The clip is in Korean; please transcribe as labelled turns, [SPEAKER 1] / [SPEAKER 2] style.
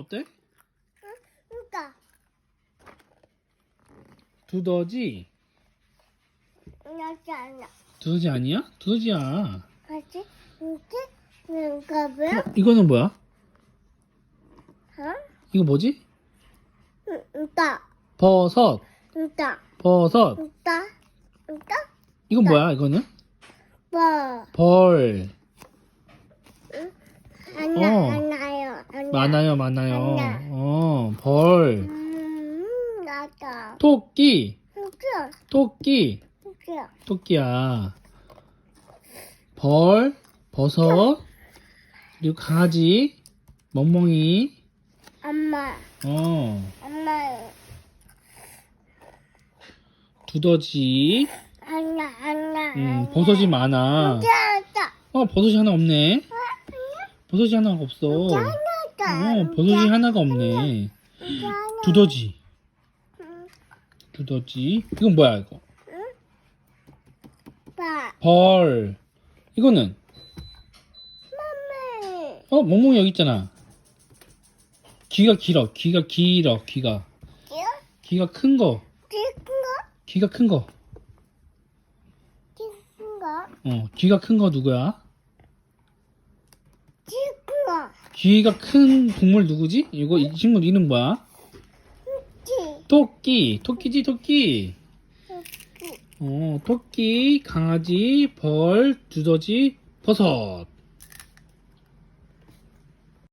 [SPEAKER 1] 어때?
[SPEAKER 2] 그러니까
[SPEAKER 1] 두더지?
[SPEAKER 2] 나지 않아.
[SPEAKER 1] 두더지 아니야? 두더지야.
[SPEAKER 2] 같이 이렇게 그런가 봐요?
[SPEAKER 1] 어, 이거는 뭐야?
[SPEAKER 2] 어?
[SPEAKER 1] 이거 뭐지?
[SPEAKER 2] 응, 그러니까
[SPEAKER 1] 버섯.
[SPEAKER 2] 그러니까
[SPEAKER 1] 버섯.
[SPEAKER 2] 그러니까 그러니까
[SPEAKER 1] 이건 뭐야? 이거는?
[SPEAKER 2] 뭐
[SPEAKER 1] 벌.
[SPEAKER 2] 하나
[SPEAKER 1] 어.
[SPEAKER 2] 하나요 하나.
[SPEAKER 1] 많아요, 많아요.
[SPEAKER 2] 하나.
[SPEAKER 1] 어, 벌.
[SPEAKER 2] 음 나다.
[SPEAKER 1] 토끼. 토끼.
[SPEAKER 2] 그죠.
[SPEAKER 1] 토끼야. 벌, 버섯, 그리고 강아지, 멍멍이.
[SPEAKER 2] 엄마
[SPEAKER 1] 어,
[SPEAKER 2] 엄마
[SPEAKER 1] 두더지.
[SPEAKER 2] 하나 하나.
[SPEAKER 1] 음, 버섯이 많아. 어, 버섯이 하나 없네. 버섯이 하나가 없어. 어,
[SPEAKER 2] 짜 다.
[SPEAKER 1] 버섯이 하나가 없네. 두더지. 두더지. 이건 뭐야, 이거?
[SPEAKER 2] 봐.
[SPEAKER 1] 벌. 이거는? 어, 멍멍이 여기 있잖아. 귀가 길어. 귀가 길어. 귀가. 귀가 큰 거. 귀가 큰 거? 어, 귀가 큰 거 누구야?
[SPEAKER 2] 거.
[SPEAKER 1] 귀가 큰 동물 누구지? 이거 이 친구 이름 뭐야?
[SPEAKER 2] 찍.
[SPEAKER 1] 토끼. 토끼지, 토끼. 어, 토끼, 강아지, 벌, 두더지, 버섯.